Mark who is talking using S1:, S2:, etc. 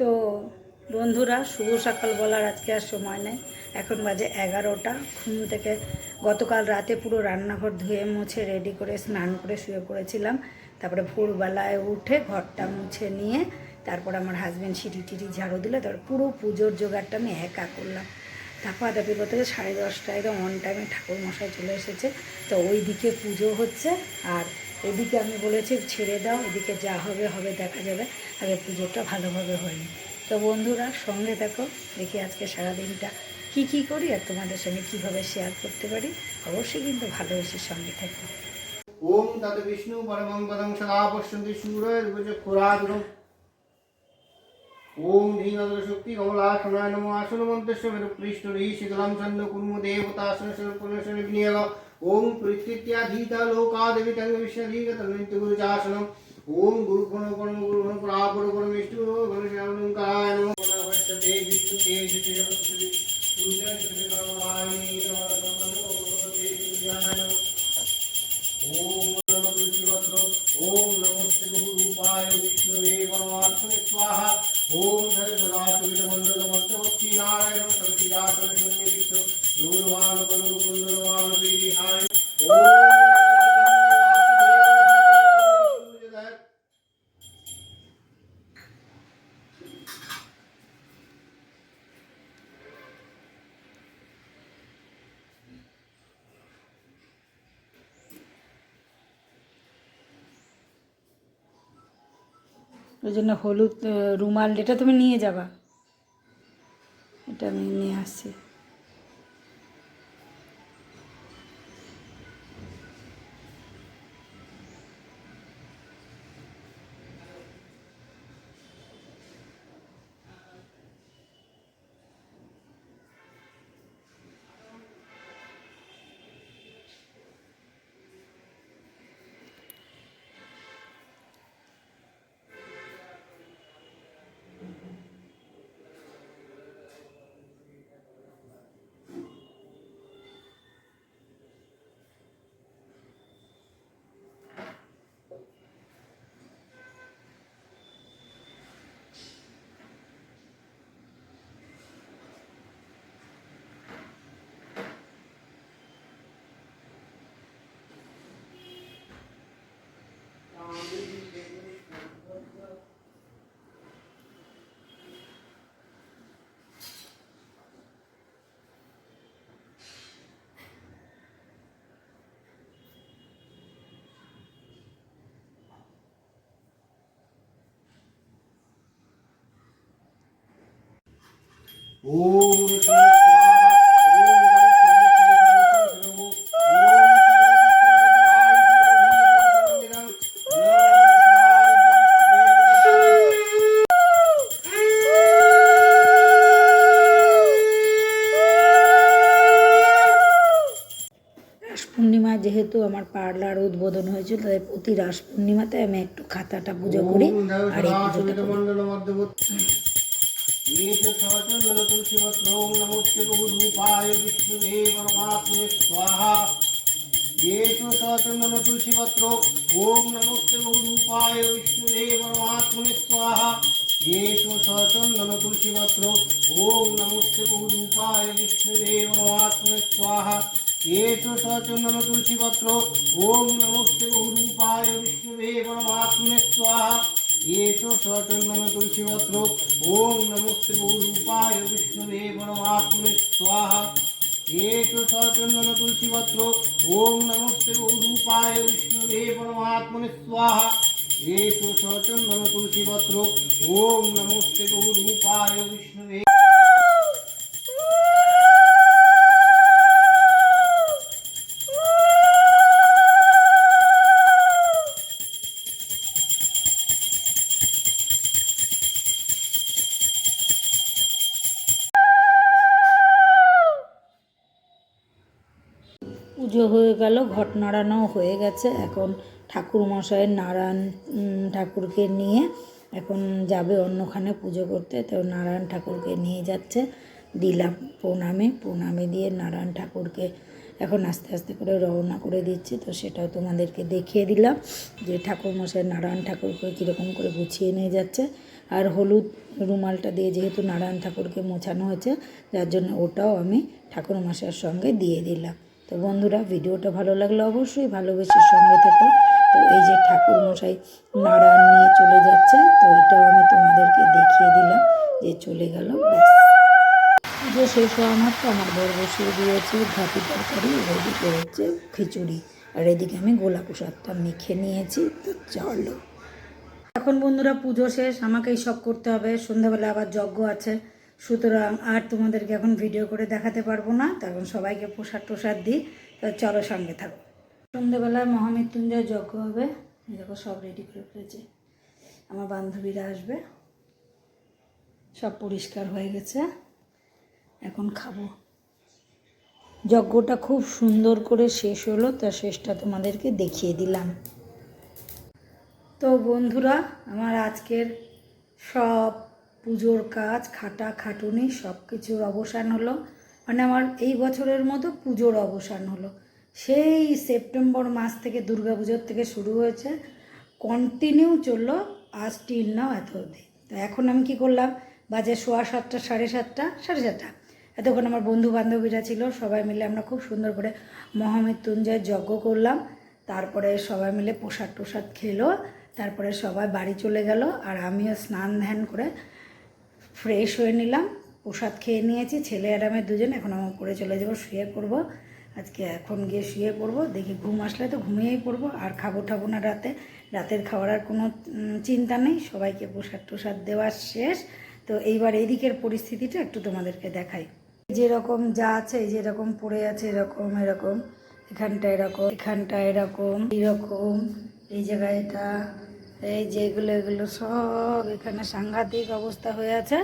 S1: তো বন্ধুরা, শুভ সকাল বলার আজকে আর সময় নেই। এখন বাজে এগারোটা। ঘুম থেকে গতকাল রাতে পুরো রান্নাঘর ধুয়ে মুছে রেডি করে, স্নান করে শুয়ে পড়েছিলাম। তারপরে ভোরবেলায় উঠে ঘরটা মুছে নিয়ে, তারপর আমার হাজব্যান্ড সিঁড়ি টিড়ি ঝাড়ু দিলে। তারপর পুরো পুজোর জোগাড়টা আমি একা করলাম। দাপি করতে সাড়ে দশটায় একদম অন টাইমে ঠাকুর মশাই চলে এসেছে। তো ওই দিকে পুজো হচ্ছে আর এদিকে আমি বলেছি, ছেড়ে দাও, এদিকে যা হবে হবে, দেখা যাবে। আগে পুজোটা ভালোভাবে হয়নি। তো বন্ধুরা, সঙ্গে দেখো দেখি আজকে সারাদিনটা কি কি করি আর তোমাদের সঙ্গে কীভাবে শেয়ার করতে পারি। অবশ্যই কিন্তু ভালোবেসে সঙ্গে থাকো।
S2: ওম তদ বিষ্ণু পরমং পদং সদা পশ্যন্তি সূরযুজখুরাদুরম ওম ধীনদ্র শক্তি কমলাসনায় নমো। আসন মন্ত্রস্য মেরু পৃষ্ঠ ঋ শীতলাম ছন্দ কুর্ম দেবতাসন সর্পণসন বিনিয়োগ ఓం పృథ్వీత్యాధీత ఓం గురు గుణ గుణ గురు ప్రాపుడు గుణ విష్ణు గుణ విష్ణు
S1: ওই জন্য হলুদ রুমাল এটা তুমি নিয়ে যাবা। এটা আমি নিয়ে আসছি। পূর্ণিমা যেহেতু আমার পার্লার উদ্বোধন হয়েছিল, তাই প্রতি রাস পূর্ণিমাতে আমি একটু খাতাটা পুজো করি আর এই পুজোটা
S2: नीतसहस्रमनतुलसीपत्रों नमोऽस्य बहुरूपाय विष्णुवे परमात्मे स्वाहा येषु सहस्रमनतुलसीपत्रो ॐ नमोऽस्य बहुरूपाय विष्णुवे परमात्मने स्वाहा येषु सहस्रमनतुलसीपत्रो ॐ नमोऽस्य बहुरूपाय विष्णुवे परमात्मने स्वाहा येषु सहस्रमनतुलसीपत्रो ॐ नमोऽस्य बहुरूपाय विष्णुवे परमात्मने स्वाहा येषु सचन्दन तुलसीपत्र ॐ नमोऽस्ते बहुरूपाय विष्णुवे परमात्मने स्वाहा येषु सचन्दन तुलसीपत्र ॐ नमोऽस्ते बहुरूपाय विष्णुवे परमात्मने स्वाहा येषु सचन्दन तुलसीपत्र ॐ नमोऽस्ते बहुरूपाय विष्णुवे
S1: পুজো হয়ে গেল ঘট নাড়ানো হয়ে গেছে। এখন ঠাকুর নারায়ণ ঠাকুরকে নিয়ে এখন যাবে অন্যখানে পুজো করতে। তো নারায়ণ ঠাকুরকে নিয়ে যাচ্ছে দিলাম প্রণামে। প্রণামে দিয়ে নারায়ণ ঠাকুরকে এখন আস্তে আস্তে করে রওনা করে দিচ্ছি। তো সেটাও তোমাদেরকে দেখিয়ে দিলাম যে ঠাকুর মশাই নারায়ণ ঠাকুরকে কীরকম করে গুছিয়ে নিয়ে যাচ্ছে। আর হলুদ রুমালটা দিয়ে যেহেতু নারায়ণ ঠাকুরকে মোছানো হয়েছে, যার জন্য ওটাও আমি ঠাকুর মশাইয়ের সঙ্গে দিয়ে দিলাম। তো বন্ধুরা, ভিডিওটা ভালো লাগলে অবশ্যই ভালোবেসে সঙ্গে থেকো। তো এই যে ঠাকুর মশাই নারায়ণ নিয়ে চলে যাচ্ছে, তো এটাও আমি তোমাদেরকে দেখিয়ে দিলাম যে চলে গেল। পুজো শেষ হওয়া মাত্র আমার বর বসিয়ে দিয়েছে, ঘাটি তরকারি এদিকে হচ্ছে খিচুড়ি। আর এদিকে আমি গোলা প্রসাদটা মেখে নিয়েছি, তো চলো। এখন বন্ধুরা পুজো শেষ, আমাকেই সব করতে হবে। সন্ধ্যাবেলা আবার যজ্ঞ আছে। সুতরাং আর তোমাদেরকে এখন ভিডিও করে দেখাতে পারব না। তখন সবাইকে প্রসাদ টোসাদ দিই। তো চলো সঙ্গে থাকো। সন্ধ্যাবেলায় মহামৃত্যুঞ্জয় যজ্ঞ হবে। দেখো সব রেডি করে ফেলেছে। আমার বান্ধবীরা আসবে। সব পরিষ্কার হয়ে গেছে। এখন খাব। যজ্ঞটা খুব সুন্দর করে শেষ হলো। তা শেষটা তোমাদেরকে দেখিয়ে দিলাম। তো বন্ধুরা, আমার আজকের সব পুজোর কাজ, খাটা, খাটুনি সব কিছুর অবসান হলো। মানে আমার এই বছরের মতো পুজোর অবসান হলো। সেই সেপ্টেম্বর মাস থেকে পুজোর থেকে শুরু হয়েছে। কন্টিনিউ চলল আজ টিল নাও এত অবধি। তো এখন আমি কি করলাম? বাজে সোয়া সাতটা, সাড়ে সাতটা সাড়ে সাতটা। এতক্ষণ আমার বন্ধু বান্ধবীরা ছিল, সবাই মিলে আমরা খুব সুন্দর করে মহামৃত্যুঞ্জয় যজ্ঞ করলাম। তারপরে সবাই মিলে প্রসাদ টোসাদ খেলো। তারপরে সবাই বাড়ি চলে গেল আর আমিও স্নান ধ্যান করে ফ্রেশ হয়ে নিলাম, প্রসাদ খেয়ে নিয়েছি, ছেলে আর আমি দুজন এখন আমার পড়ে চলে যাব, শুয়ে পড়ব। আজকে এখন গিয়ে শুয়ে পড়ব, দেখি ঘুম আসলে তো ঘুমিয়েই পড়ব, আর খাব ঠাবো না রাতে। রাতের খাওয়ার আর কোনো চিন্তা নেই, সবাইকে প্রসাদ টোসাদ দেওয়া শেষ। তো এইবার এই দিকের পরিস্থিতিটা একটু তোমাদেরকে দেখাই। যেরকম যা আছে, এই যেরকম পড়ে আছে, এরকম এরকম। এখানটা এরকম এখানটা এরকম এরকম এই জায়গায় এটা এই যেগুলো এগুলো সব এখানে সাংঘাতিক অবস্থা হয়ে আছে।